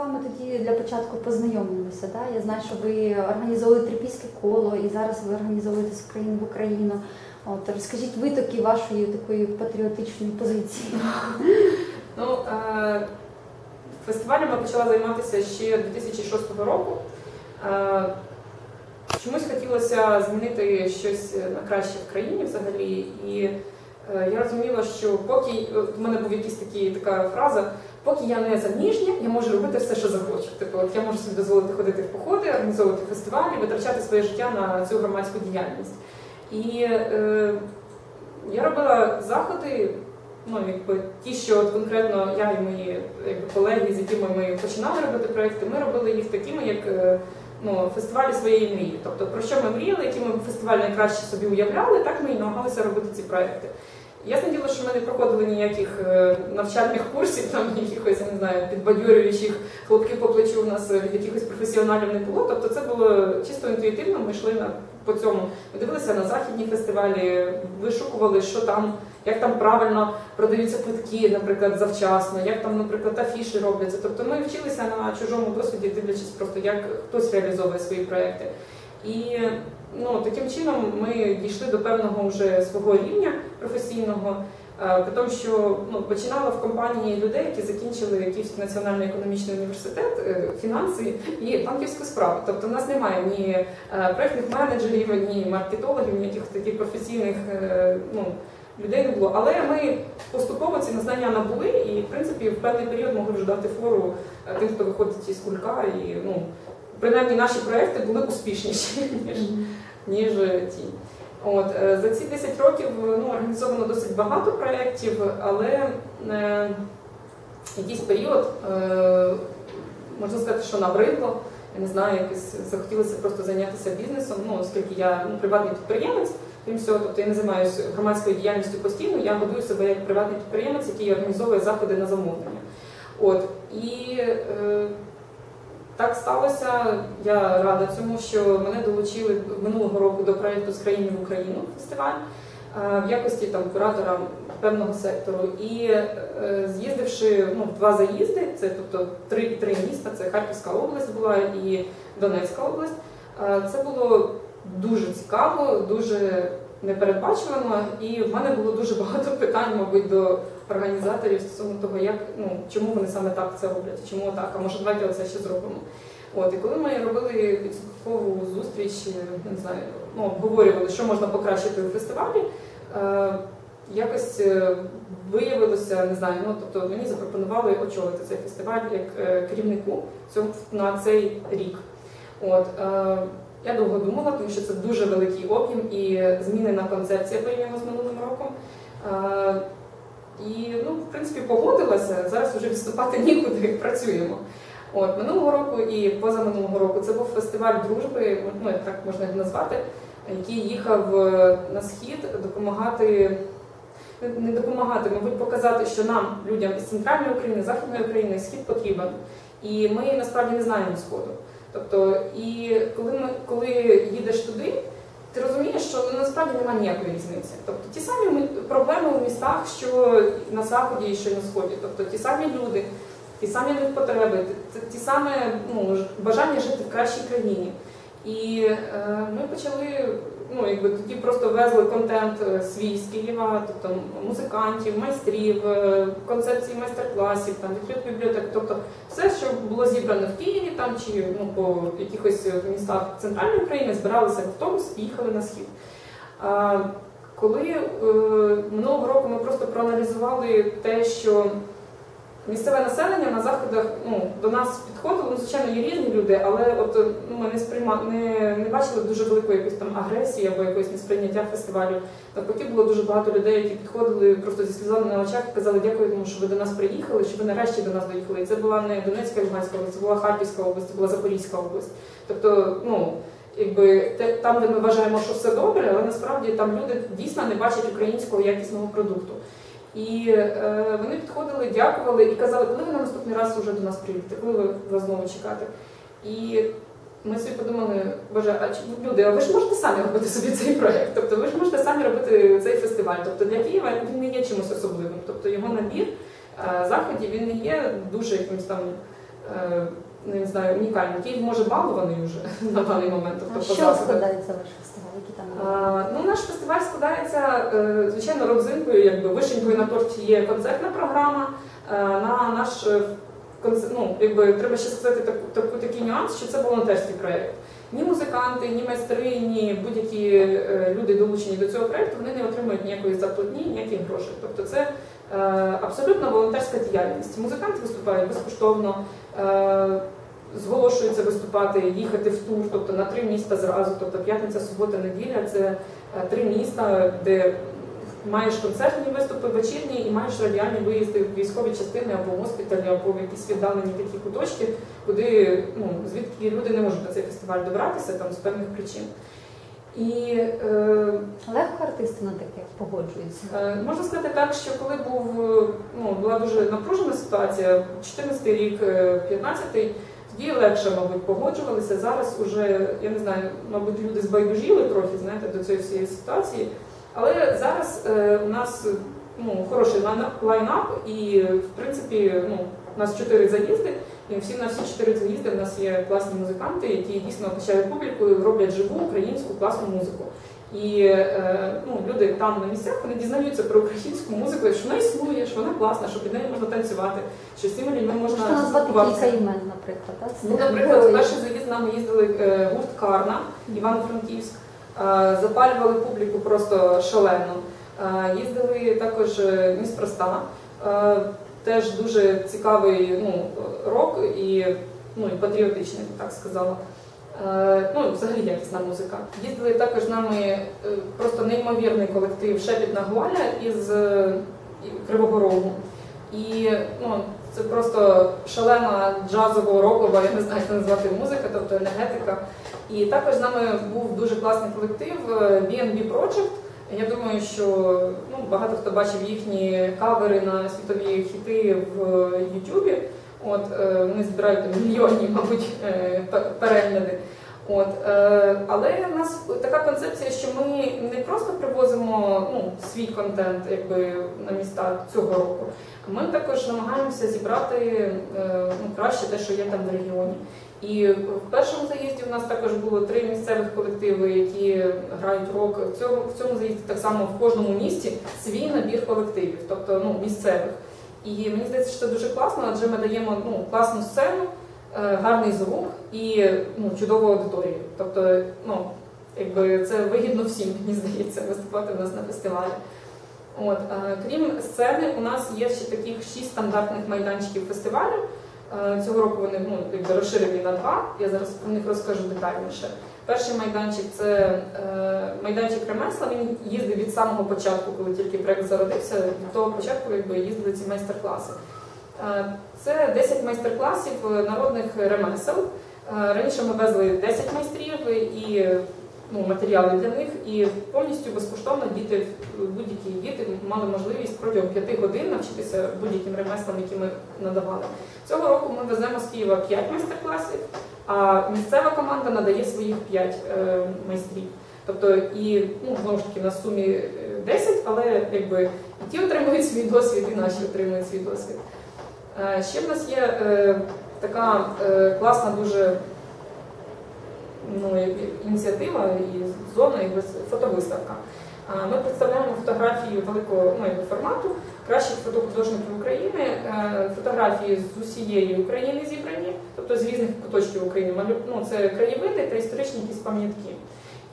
вами тоді для початку познайомилися. Да? Я знаю, що ви організовували трипільське коло і зараз ви організовуєте з України в Україну. От розкажіть витоки вашої такої патріотичної позиції. Ну, е, почала займатися ще 2006 року. Е, чомусь хотілося змінити щось на краще в країні взагалі. І е, я розуміла, що поки у мене був якийсь такий така фраза. Поки я не заміжня, я можу робити все, що захочу. Типу, от я можу собі дозволити ходити в походи, організовувати фестивалі, витрачати своє життя на цю громадську діяльність. І е, я робила заходи, ну якби ті, що от конкретно я і мої якби, колеги, з якими ми починали робити проекти, ми робили їх такими, як е, ну, фестивалі своєї мрії. Тобто про що ми мріяли, які ми фестиваль найкраще собі уявляли, так ми і намагалися робити ці проекти. Ясне діло, що ми не проходили ніяких е, навчальних курсів, там якихось, я не знаю, підбадьорюючих хлопків по плечу у нас від якихось професіоналів не було. Тобто це було чисто інтуїтивно, ми йшли на по цьому. Ми дивилися на західні фестивалі, вишукували, що там, як там правильно продаються квитки, наприклад, завчасно, як там, наприклад, афіші робляться. Тобто ми вчилися на чужому досвіді, дивлячись просто, як хтось реалізовує свої проекти. І ну, таким чином ми дійшли до певного вже свого рівня професійного. Тому що ну, починала в компанії людей, які закінчили Київський національний економічний університет, е, фінанси і банківську справу. Тобто в нас немає ні е, проєктних менеджерів, ні маркетологів, ніяких таких професійних е, ну, людей не було. Але ми поступово ці знання набули і, в принципі, в певний період могли вже дати фору тим, хто виходить із кулька. І ну, принаймні наші проекти були успішніші, ніж, ніж ті. От, е, За ці 10 років ну, організовано досить багато проєктів, але е, якийсь період, е, можна сказати, що набридло, я не знаю, якось захотілося просто зайнятися бізнесом, ну, оскільки я ну, приватний підприємець, крім всього, тобто я не займаюся громадською діяльністю постійно, я годую себе як приватний підприємець, який організовує заходи на замовлення. От, І е, так сталося. Я рада цьому, що мене долучили минулого року до проєкту з країни в Україну фестиваль е, в якості там куратора певного сектору. І е, з'їздивши ну, два заїзди, це тобто три три міста: це Харківська область була і Донецька область. Е, це було дуже цікаво, дуже непередбачувано, і в мене було дуже багато питань, мабуть, до організаторів стосовно того, як ну чому вони саме так це роблять, чому так, а може давайте оце ще зробимо. От і коли ми робили підсумкову зустріч, не знаю, ну обговорювали, що можна покращити у фестивалі. Е, Якось е, виявилося, не знаю, ну тобто мені запропонували очолити цей фестиваль як е, керівнику цьому на цей рік. От е, я довго думала, тому що це дуже великий об'єм і змінена концепція порівняно з минулим роком. Е, і, ну, в принципі, погодилася. Зараз вже відступати нікуди, працюємо. От Минулого року і позаминулого року це був фестиваль дружби, ну як так можна назвати, який їхав е, на схід допомагати, не допомагати, мабуть, показати, що нам, людям із центральної України, західної України, схід потрібен. І ми насправді не знаємо сходу. Тобто, і коли ми коли їдеш туди, ти розумієш, що насправді немає ніякої різниці. Тобто ті самі проблеми в містах, що на заході і що на сході, тобто ті самі люди, ті самі потреби, ті самі ну, бажання жити в кращій країні. І е, ми почали, ну якби тоді просто везли контент е, свій з Києва, тобто музикантів, майстрів, е, концепції майстер-класів, там відкритих бібліотек, тобто все, що було зібране в Києві, там чи ну, по якихось містах центральної України, збиралися автобус і їхали на схід. Коли е, минулого року ми просто проаналізували те, що Місцеве населення на заходах ну, до нас підходило, ну, звичайно, є різні люди, але от ну, ми не сприйма... не, не бачили дуже великої якоїсь там агресії або якоїсь несприйняття фестивалю. Навпаки, було дуже багато людей, які підходили просто зі сльозами на очах і казали, дякуємо, що ви до нас приїхали, що ви нарешті до нас доїхали. І це була не Донецька Луганська область, це була Харківська область, це була Запорізька область. Тобто, ну. Якби там, де ми вважаємо, що все добре, але насправді там люди дійсно не бачать українського якісного продукту. І е, вони підходили, дякували і казали, коли ви на наступний раз вже до нас приїдете, коли ви вас знову чекати. І ми собі подумали, боже, а люди, а ви ж можете самі робити собі цей проєкт, тобто ви ж можете самі робити цей фестиваль. Тобто для Києва він не є чимось особливим. Тобто його набір е, заходів він не є дуже якимось там е, не знаю, унікальні. Київ може балований вже на даний момент. Тобто, по що складається ваш фестиваль? Які там А, Ну, наш фестиваль складається, е, звичайно, родзинкою, якби вишенькою на торті є концертна програма. Е, На наш е, концерт, ну, якби треба ще сказати таку, таку такий нюанс, що це волонтерський проєкт. Ні музиканти, ні майстри, ні будь-які люди долучені до цього проєкту, вони не отримують ніякої заплатні, ніяких грошей. Тобто це абсолютно волонтерська діяльність. Музиканти виступають безкоштовно. е, Зголошуються виступати, їхати в тур, тобто на три міста зразу, тобто п'ятниця, субота, неділя це е, три міста, де маєш концертні виступи вечірні і маєш радіальні виїзди в військові частини або госпіталі, або в якісь віддалені такі куточки, куди ну звідки люди не можуть на цей фестиваль добратися там з певних причин. І е, легко артисти на таке погоджуються? Е, Можна сказати так, що коли був е, ну була дуже напружена ситуація, 14 рік, 15-й, тоді легше, мабуть, погоджувалися. Зараз уже я не знаю, мабуть, люди збайдужіли трохи, знаєте, до цієї всієї ситуації. Але зараз е, у нас ну, хороший лайнап, і в принципі, ну, у нас чотири заїзди, і всі на всі чотири заїзди в нас є класні музиканти, які дійсно качають публіку і роблять живу українську класну музику. І е, ну, люди там на місцях вони дізнаються про українську музику, що вона існує, що вона класна, що під нею можна танцювати, що з цими людьми можна Можна назвати кілька імен, наприклад. Так? Ну, наприклад, перший заїзд з нами їздили е, гурт Карна, Івано-Франківськ, е, запалювали публіку просто шалено. Їздили також Міспроста, е, теж дуже цікавий ну, рок і, ну, і патріотичний, так сказала. Е, Ну, взагалі якісна музика. Їздили також з нами е, просто неймовірний колектив Шепітна Гуаля із е, Кривого Рогу. І ну, це просто шалена джазово-рокова, я не знаю, як це назвати музика, тобто енергетика. І також з нами був дуже класний колектив BNB Project. Я думаю, що ну, багато хто бачив їхні кавери на світові хіти в Ютубі. От е, вони збирають мільйонні, мабуть, е, перегляди. От, е, але у нас така концепція, що ми не просто привозимо ну, свій контент якби, на міста цього року, ми також намагаємося зібрати е, ну, краще те, що є там в регіоні. І в першому заїзді у нас також було три місцевих колективи, які грають рок. В цьому, в цьому заїзді так само в кожному місті свій набір колективів, тобто ну, місцевих. І мені здається, що це дуже класно, адже ми даємо ну, класну сцену, гарний звук і ну, чудову аудиторію. Тобто, ну, якби це вигідно всім, мені здається, виступати у нас на фестивалі. От, е, крім сцени, у нас є ще таких шість стандартних майданчиків фестивалю. Е, Цього року вони ну, якби розширені на два. Я зараз про них розкажу детальніше. Перший майданчик це е, майданчик ремесла. Він їздив від самого початку, коли тільки проект зародився. Від того початку якби їздили ці майстер-класи. Е, це 10 майстер-класів народних ремесел. Е, Раніше ми везли 10 майстрів і ну, матеріали для них, і повністю безкоштовно діти, будь-які діти мали можливість протягом 5 годин навчитися будь-яким ремеслам, які ми надавали. Цього року ми веземо з Києва 5 майстер-класів, а місцева команда надає своїх 5 е, майстрів. Тобто і ну, знову ж таки на сумі е, 10, але якби і ті отримують свій досвід, і наші отримують свій досвід. Е, Ще в нас є е, така е, класна дуже ну, ініціатива і зона, і фотовиставка. Ми представляємо фотографії великого ну, формату кращих фотохудожників України, фотографії з усієї України зібрані, тобто з різних куточків України. Ну, це краєвиди та історичні якісь пам'ятки.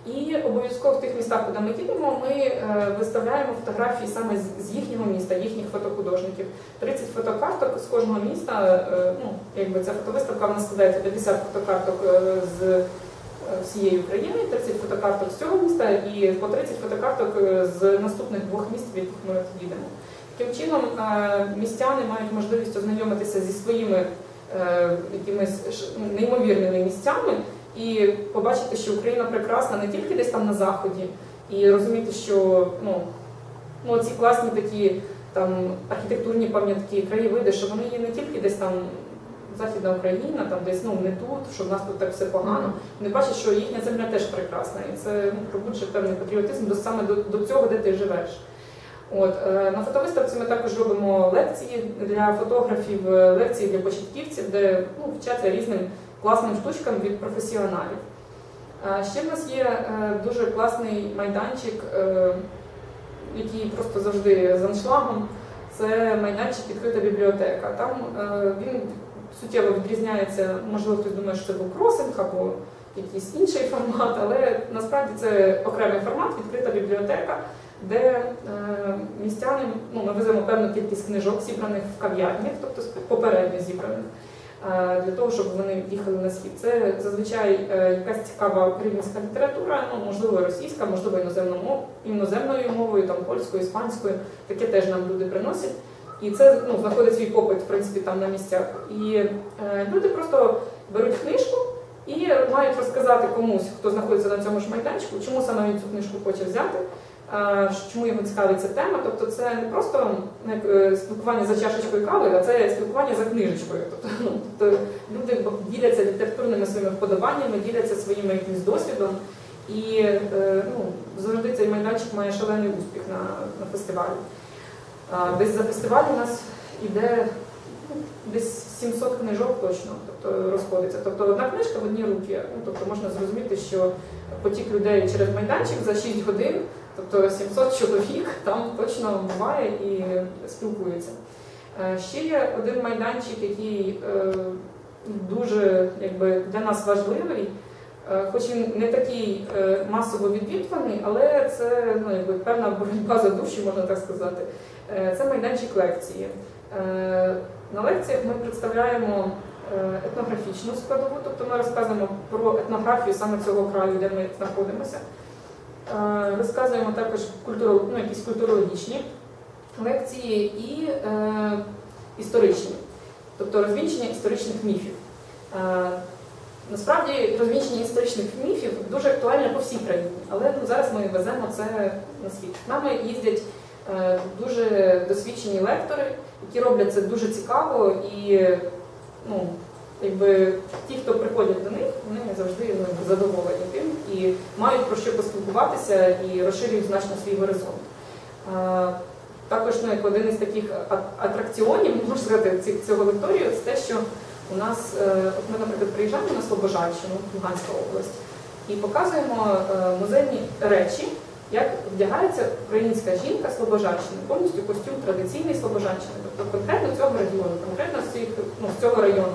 І обов'язково в тих містах, куди ми їдемо, ми е, виставляємо фотографії саме з- їхнього міста, їхніх фотохудожників. 30 фотокарток з кожного міста. е, Ну, якби ця фотовиставка в нас складається 50 фотокарток е, з всієї України, 30 фотокарток з цього міста і по 30 фотокарток з наступних двох міст, в яких ми їдемо. Таким чином містяни мають можливість ознайомитися зі своїми якимись неймовірними місцями і побачити, що Україна прекрасна не тільки десь там на заході, і розуміти, що ну, ну ці класні такі там архітектурні пам'ятки, краєвиди, що вони є не тільки десь там Західна Україна, там десь ну не тут, що в нас тут так все погано. Вони бачать, що їхня земля теж прекрасна, і це ну, пробуджує певний патріотизм до саме до, до цього, де ти живеш. От е, на фотовиставці ми також робимо лекції для фотографів, е, лекції для початківців, де ну, вчаться різним класним штучкам від професіоналів. Е, Ще в нас є е, дуже класний майданчик, е, який просто завжди з аншлагом. Це майданчик відкрита бібліотека. Там він суттєво відрізняється, можливо, хтось думає, що це був кросинг або якийсь інший формат, але насправді це окремий формат, відкрита бібліотека, де містяни, ну, ми веземо певну кількість книжок, зібраних в кав'ярнях, тобто попередньо зібраних, для того, щоб вони їхали на схід. Це зазвичай е, якась цікава українська література, ну, можливо, російська, можливо, іноземною мов- іноземною мовою, там, польською, іспанською. Таке теж нам люди приносять. І це ну, знаходить свій попит, в принципі, там на місцях. І е, люди просто беруть книжку і мають розказати комусь, хто знаходиться на цьому ж майданчику, чому саме він цю книжку хоче взяти, е, чому його цікавить ця тема. Тобто це не просто ну, е, спілкування за чашечкою кави, а це спілкування за книжечкою. Тобто, ну, тобто люди діляться літературними своїми вподобаннями, діляться своїм якимось досвідом. І е, ну, завжди цей майданчик має шалений успіх на, на фестивалі. Десь за фестиваль у нас іде ну, десь 700 книжок точно, тобто розходиться. Тобто одна книжка в одні руки. Ну, тобто можна зрозуміти, що потік людей через майданчик за 6 годин, тобто 700 чоловік там точно буває і спілкується. Е, Ще є один майданчик, який е, дуже якби, для нас важливий. Е, Хоч він не такий масово відвідуваний, але це ну, якби, певна боротьба за душі, можна так сказати. Це майданчик лекції. На лекціях ми представляємо етнографічну складову, тобто ми розказуємо про етнографію саме цього краю, де ми знаходимося. Е, Розказуємо також культуру, ну, якісь культурологічні лекції і е, історичні, тобто розвінчення історичних міфів. Е, Насправді розвінчення історичних міфів дуже актуальне по всій країні, але ну, зараз ми веземо це на світ. Нами їздять е, дуже досвідчені лектори, які роблять це дуже цікаво, і ну, якби, ті, хто приходять до них, вони завжди ну, задоволені тим і мають про що поспілкуватися і розширюють значно свій горизонт. Також ну, як один із таких атракціонів, можна сказати, цього лекторію, це те, що у нас, е, от ми, наприклад, приїжджаємо на Слобожанщину, Луганська область, і показуємо е, музейні речі, як вдягається українська жінка Слобожанщини, повністю костюм традиційний Слобожанщини, тобто конкретно цього регіону, конкретно з ну, цього району.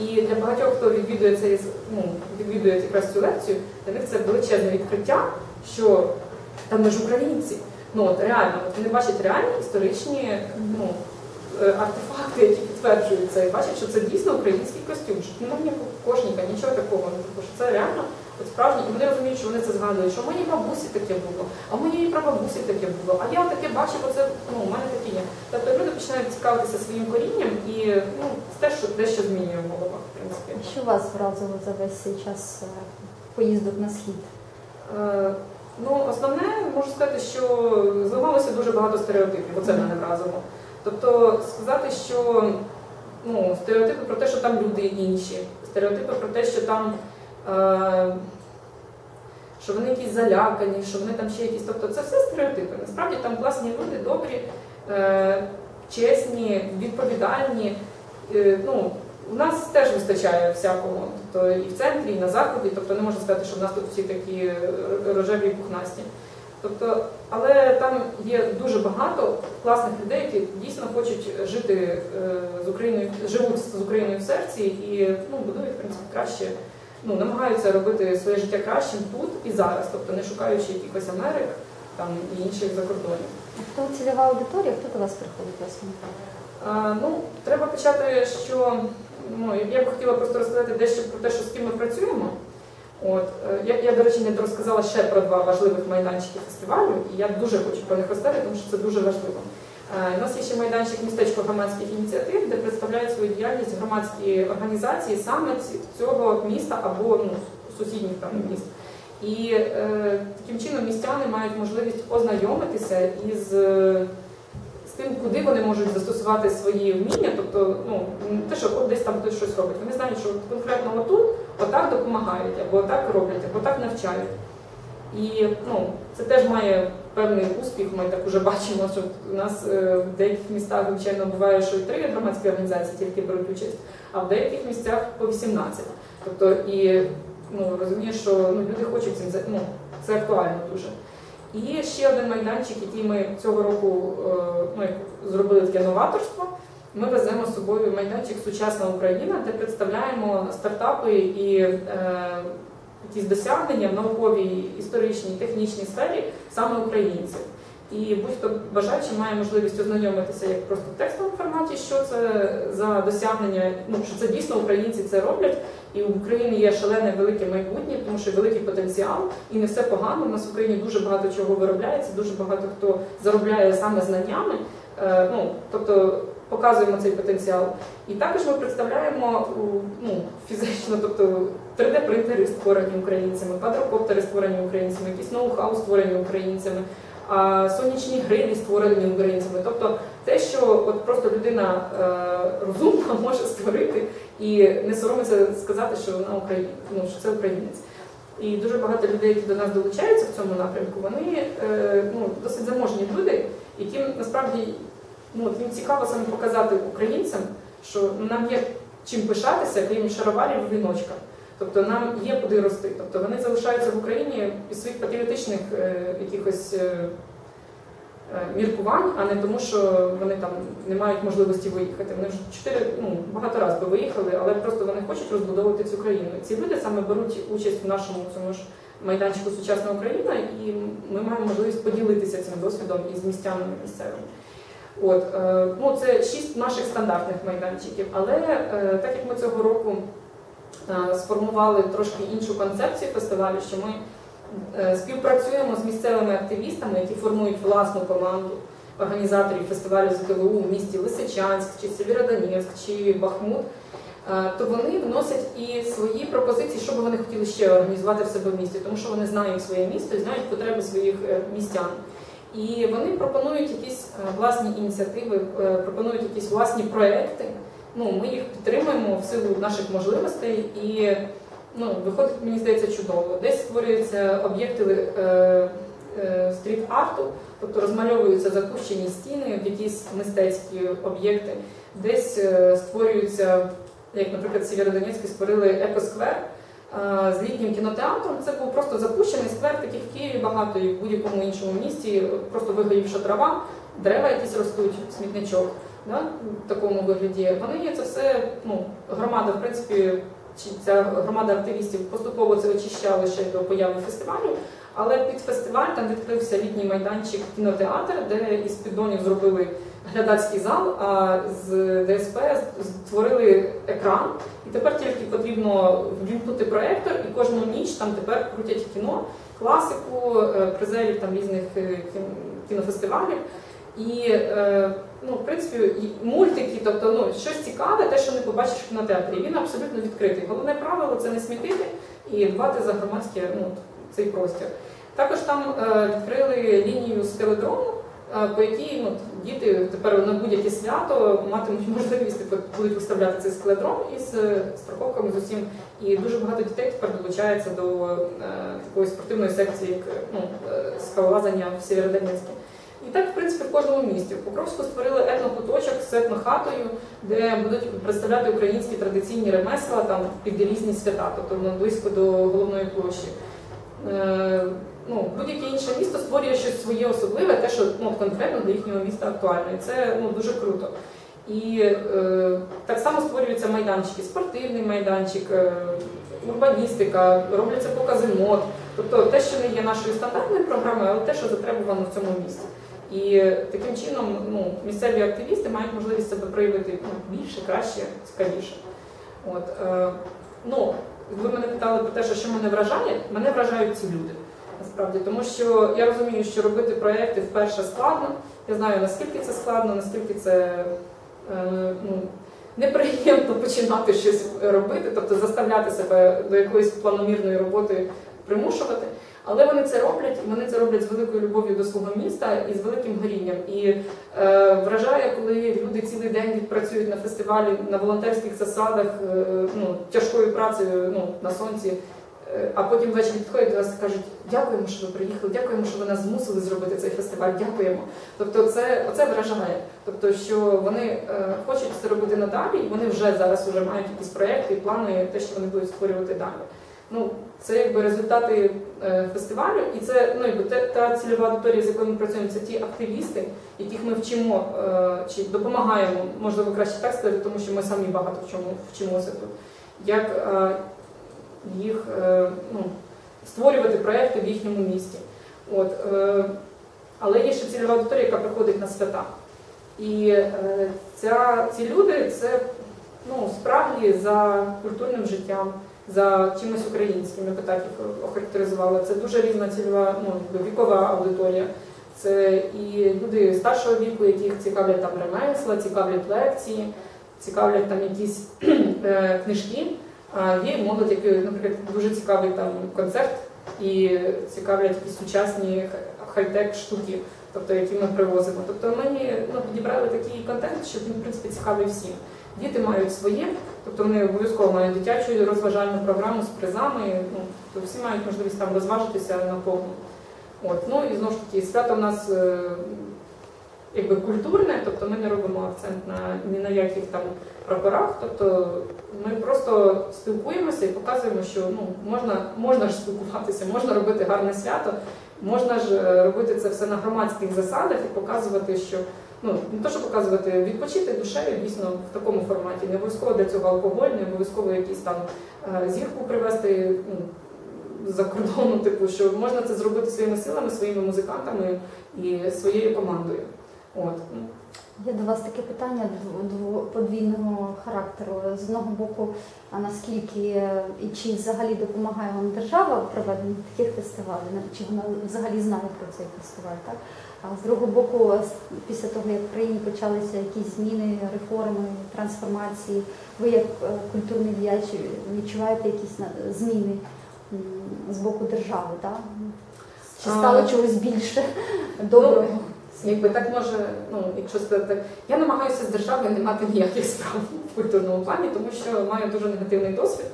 І для багатьох, хто відвідує цей, ну, відвідує якраз цю лекцію, для них це величезне відкриття, що там ми ж українці. Ну от реально, вони бачать реальні історичні ну, е, артефакти, які підтверджуються, і бачать, що це дійсно український костюм, що немає ніякого кошника, нічого такого. Ну, тобто, що це реально от справжні, і вони розуміють, що вони це згадують, що в моїй бабусі таке було, а в моєї прабабусі таке було, а я таке бачив, оце ну, у мене таке є. Тобто люди починають цікавитися своїм корінням і ну, теж що- дещо змінює в головах, в принципі. Що вас вразило за весь цей час е, поїздок на схід? Е, Ну, основне, можу сказати, що зламалося дуже багато стереотипів, оце мене вразило. Тобто сказати, що ну, стереотипи про те, що там люди інші, стереотипи про те, що там що вони якісь залякані, що вони там ще якісь. Тобто це все стереотипи. Насправді там класні люди, добрі, е, чесні, відповідальні. Е, ну, у нас теж вистачає всякого, тобто і в центрі, і на заході, тобто не можна сказати, що в нас тут всі такі е, рожеві і пухнасті. Тобто, але там є дуже багато класних людей, які дійсно хочуть жити е, з Україною, живуть з Україною в серці і ну, будують в принципі краще, ну намагаються робити своє життя кращим тут і зараз, тобто не шукаючи якихось Америк там і інших закордонів. Хто цільова аудиторія, хто до вас приходить? А, ну, треба почати, що ну, я б хотіла просто розказати дещо про те, що з ким ми працюємо. От, е, я, я, до речі, не розказала ще про два важливих майданчики фестивалю, і я дуже хочу про них розказати, тому що це дуже важливо. Е, У нас є ще майданчик містечко громадських ініціатив, де представляють свою діяльність громадські організації саме цього міста або ну, сусідніх там міст. І е, таким чином містяни мають можливість ознайомитися із е, з тим, куди вони можуть застосувати свої вміння, тобто ну не те, що от десь там хтось щось робить. Вони знають, що конкретно отут отак допомагають, або отак роблять, або так навчають. І ну, це теж має певний успіх. Ми так уже бачимо, що у нас е, в деяких містах, звичайно, буває, що і три громадські організації тільки беруть участь, а в деяких місцях по 18. Тобто і ну, розумієш, що ну, люди хочуть цим ну, це актуально дуже. І ще один майданчик, який ми цього року е, ну, зробили таке новаторство. Ми веземо з собою майданчик Сучасна Україна, де представляємо стартапи і е, якісь досягнення в науковій, історичній, технічній сфері саме українців. І будь-хто бажаючи має можливість ознайомитися як просто в текстовому форматі, що це за досягнення, ну що це дійсно українці це роблять, і в Україні є шалене велике майбутнє, тому що великий потенціал, і не все погано. У нас в Україні дуже багато чого виробляється, дуже багато хто заробляє саме знаннями. Е, ну, тобто показуємо цей потенціал. І також ми представляємо ну, фізично, тобто 3D-принтери створені українцями, квадрокоптери створені українцями, якісь ноу-хау створені українцями, сонячні грилі створені українцями. Тобто те, що от просто людина е, розумна може створити і не соромиться сказати, що вона Україна, ну, що це українець. І дуже багато людей, які до нас долучаються в цьому напрямку, вони е, ну, досить заможні люди, яким насправді ну, їм цікаво саме показати українцям, що нам є чим пишатися, крім шароварів і віночка. Тобто нам є куди рости. Тобто вони залишаються в Україні із своїх патріотичних е, якихось е, е, міркувань, а не тому, що вони там не мають можливості виїхати. Вони вже чотири ну багато разів би виїхали, але просто вони хочуть розбудовувати цю країну. Ці люди саме беруть участь в нашому цьому ж майданчику Сучасна Україна, і ми маємо можливість поділитися цим досвідом із містянами місцевими. От, ну, це шість наших стандартних майданчиків, але так як ми цього року сформували трошки іншу концепцію фестивалю, що ми е, співпрацюємо з місцевими активістами, які формують власну команду організаторів фестивалю ЗКВУ в місті Лисичанськ, чи Сєвєродонецьк, чи Бахмут, е, то вони вносять і свої пропозиції, що би вони хотіли ще організувати в себе в місті, тому що вони знають своє місто і знають потреби своїх е, містян. І вони пропонують якісь е, власні ініціативи, е, пропонують якісь власні проекти. Ну, ми їх підтримуємо в силу наших можливостей і ну, виходить, мені здається, чудово. Десь створюються об'єкти е, е, стріт-арту, тобто розмальовуються запущені стіни, в якісь мистецькі об'єкти, десь е, створюються, як, наприклад, в створили екосквер е, з літнім кінотеатром. Це був просто запущений сквер, таких в Києві багато і в будь-якому іншому місті, просто вигорівша трава, дерева якісь ростуть, смітничок. Да, в такому вигляді. Вони це все, ну, громада, в принципі, чи ця громада активістів поступово це очищала ще до появи фестивалю. Але під фестиваль там відкрився літній майданчик кінотеатр, де із піддонів зробили глядацький зал, а з ДСП створили екран. І тепер тільки потрібно ввімкнути проектор, і кожну ніч там тепер крутять кіно, класику, е, призерів там різних е, кінофестивалів. І е, ну, в принципі, і мультики, тобто ну, щось цікаве, те, що не побачиш в кінотеатрі. Він абсолютно відкритий. Головне правило це не смітити і дбати за громадський ну, цей простір. Також там е, відкрили лінію скеледрому, е, по якій ну, діти тепер на будь-яке свято матимуть можливість типу, будуть виставляти цей скеледром із страховками з усім. І дуже багато дітей тепер долучається до такої спортивної секції, як ну, скалолазання в Сєвєродонецьку. І так, в принципі, в кожному місті. В Покровську створили етнокуточок з етнохатою, де будуть представляти українські традиційні ремесла там під різні свята, тобто близько до головної площі. Е, ну, будь-яке інше місто створює щось своє особливе, те, що ну, конкретно для їхнього міста актуально. І це ну, дуже круто. І е, так само створюються майданчики, спортивний майданчик, е, урбаністика, робляться покази мод. Тобто те, що не є нашою стандартною програмою, але те, що затребувано в цьому місті. І таким чином ну, місцеві активісти мають можливість себе проявити ну, більше, краще, цікавіше. От, е, ну, ви мене питали про те, що, мене вражає. Мене вражають ці люди. Насправді, тому що я розумію, що робити проекти вперше складно. Я знаю, наскільки це складно, наскільки це е, ну, неприємно починати щось робити, тобто заставляти себе до якоїсь планомірної роботи примушувати. Але вони це роблять, і вони це роблять з великою любов'ю до свого міста і з великим горінням. І е, вражає, коли люди цілий день відпрацюють на фестивалі на волонтерських засадах, е, ну, тяжкою працею ну, на сонці, Е, А потім ввечері підходять до нас і кажуть, дякуємо, що ви приїхали, дякуємо, що ви нас змусили зробити цей фестиваль, дякуємо. Тобто це оце вражає. Тобто, що вони е, хочуть це робити надалі, і вони вже зараз вже мають якісь проекти і плани, те, що вони будуть створювати далі. Ну, це якби результати е, фестивалю, і це ну, якби те- та цільова аудиторія, з якою ми працюємо, це ті активісти, яких ми вчимо е, чи допомагаємо, можливо, краще так сказати, тому що ми самі багато в чому вчимося тут. Як е, їх ну, створювати проекти в їхньому місті. От, але є ще цільова аудиторія, яка приходить на свята. І ця, ці люди це ну, спраглі за культурним життям, за чимось українським, я так їх охарактеризувала. Це дуже різна цільова ну, вікова аудиторія. Це і люди старшого віку, яких цікавлять там ремесла, цікавлять лекції, цікавлять там якісь е, книжки. Є молодь, які, наприклад, дуже цікавий там концерт і цікавлять якісь сучасні хай-тек штуки, тобто які ми привозимо. Тобто ми ну, підібрали такий контент, щоб він в принципі цікавий всім. Діти мають своє, тобто вони обов'язково мають дитячу розважальну програму з призами. Ну, тобто всі мають можливість там розважитися на повну. От, ну і знову ж таки, свято у нас е, якби культурне, тобто ми не робимо акцент на ні на яких там прапорах. Тобто ми просто спілкуємося і показуємо, що ну можна, можна ж спілкуватися, можна робити гарне свято, можна ж е, робити це все на громадських засадах і показувати, що ну не то, що показувати, відпочити душею дійсно в такому форматі. Не обов'язково для цього алкоголь, не обов'язково якісь там е, зірку привезти. Ну, за кордону, типу, що можна це зробити своїми силами, своїми музикантами і своєю командою. От. Ну, Є до вас таке питання подвійного характеру. З одного боку, а наскільки е, і чи взагалі допомагає вам держава в проведенні таких фестивалів, чи вона взагалі знає про цей фестиваль, так? А з другого боку, після того, як в країні почалися якісь зміни, реформи, трансформації, ви як е, культурний діяч відчуваєте якісь зміни з боку держави, так? Чи стало А, чогось більше доброго? Якби так може, ну якщо сказати я намагаюся з державою не мати ніяких справ в культурному плані, тому що маю дуже негативний досвід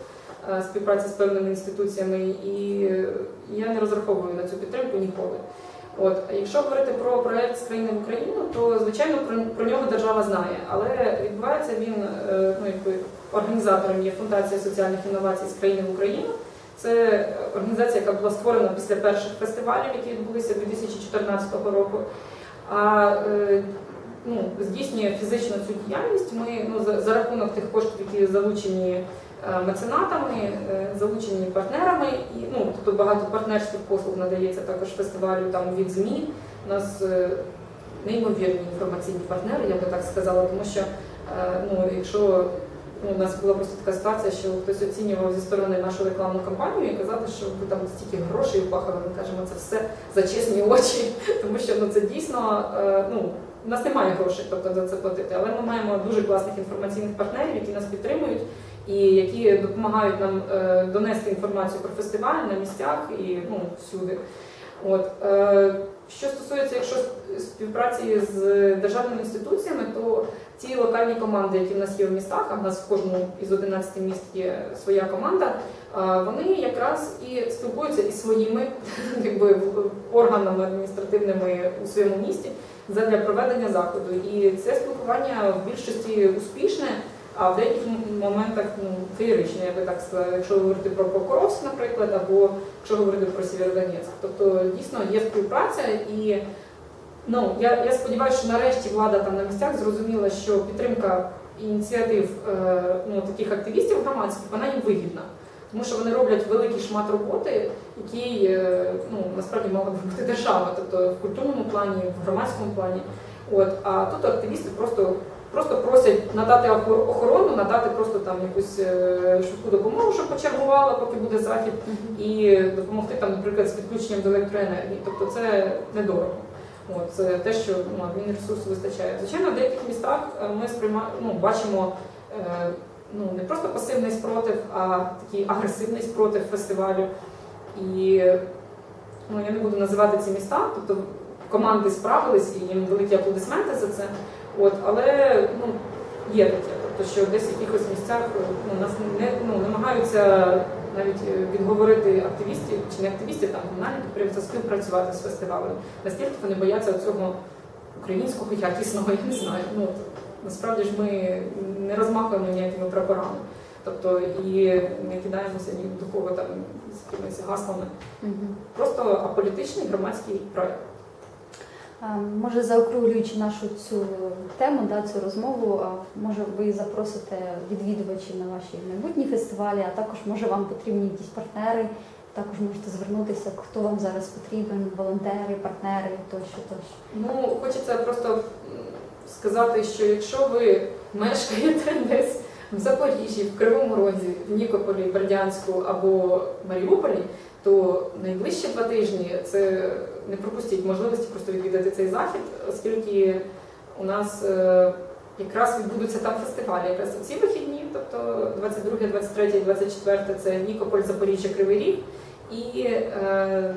е, співпраці з певними інституціями, і я не розраховую на цю підтримку ніколи. От якщо говорити про проект з країни в Україну, то звичайно про, про нього держава знає, але відбувається він е, ну якби організатором є фундація соціальних інновацій з країни в Україну. Це організація, яка була створена після перших фестивалів, які відбулися 2014 року. А е, ну, здійснює фізично цю діяльність. Ми ну, за, за рахунок тих коштів, які залучені е, меценатами, е, залучені партнерами, і ну, тобто багато партнерських послуг надається також фестивалю там від ЗМІ. У нас неймовірні інформаційні партнери, я би так сказала, тому що ну, якщо ну, у нас була просто така ситуація, що хтось оцінював зі сторони нашу рекламну кампанію і казати, що ви там стільки грошей впахали, ми кажемо, це все за чесні очі, тому що ну, це дійсно е, ну, у нас немає грошей, тобто за це платити, але ми маємо дуже класних інформаційних партнерів, які нас підтримують і які допомагають нам е, донести інформацію про фестиваль на місцях і ну, всюди. От, е, що стосується, якщо співпраці з державними інституціями, то ті локальні команди, які в нас є в містах, а в нас в кожному із 11 міст є своя команда, вони якраз і спілкуються із своїми якби, органами адміністративними у своєму місті задля проведення заходу. І це спілкування в більшості успішне, а в деяких моментах ну, феєричне, я би так сказала, якщо говорити про Покровськ, наприклад, або якщо говорити про Сєвєродонецьк. Тобто дійсно є співпраця і Ну, я, я сподіваюся, що нарешті влада там на місцях зрозуміла, що підтримка ініціатив е, ну, таких активістів громадських вона їм вигідна. Тому що вони роблять великий шмат роботи, який е, ну, насправді мала б робити держава, тобто в культурному плані, в громадському плані. От, а тут активісти просто, просто просять надати охорону, надати просто там якусь е, швидку допомогу, щоб почергувала, поки буде захід, і допомогти там, наприклад, з підключенням до електроенергії. Тобто це недорого. От, це те, що ну, адмінресурсу вистачає. Звичайно, в деяких містах е, ми сприйма... ну, бачимо е, ну, не просто пасивний спротив, а такий агресивний спротив фестивалю. І ну, я не буду називати ці міста, тобто команди справились і їм великі аплодисменти за це. От, але ну, є таке, тобто, що десь в якихось місцях ну, нас не ну, намагаються навіть е, відговорити активістів чи не активістів, там комунальних підприємців співпрацювати з фестивалем. Настільки вони бояться цього українського якісного, я не знаю. Ну насправді ж ми не розмахуємо ніякими прапорами. Тобто і не кидаємося ні до кого там з якимись гаслами. Мгм. Просто аполітичний громадський проект. Може, заокруглюючи нашу цю тему, да, цю розмову, може ви запросите відвідувачів на ваші майбутні фестивалі, а також може вам потрібні якісь партнери. Також можете звернутися, хто вам зараз потрібен, волонтери, партнери тощо, тощо. Ну, хочеться просто сказати, що якщо ви мешкаєте десь в Запоріжжі, в Кривому Розі, в Нікополі, Бердянську або Маріуполі, то найближчі два тижні це не пропустіть можливості просто відвідати цей захід, оскільки у нас е, якраз відбудуться там фестивалі, якраз ці вихідні, тобто 22, 23, 24 це Нікополь, Запоріжжя, Кривий Ріг. І е,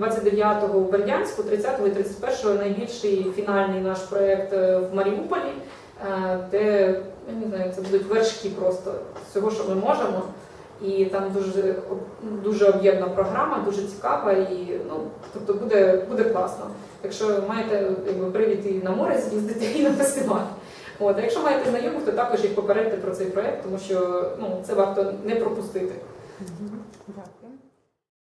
29-го у Бердянську, 30-го і 31-го найбільший фінальний наш проєкт е, в Маріуполі, е, де я не знаю, це будуть вершки просто всього, що ми можемо. І там дуже дуже об'ємна програма, дуже цікава, і ну тобто буде, буде класно. Якщо маєте якби, привід і на море з'їздити, і на фестиваль. От, а якщо маєте знайомих, то також їх попередьте про цей проект, тому що ну це варто не пропустити.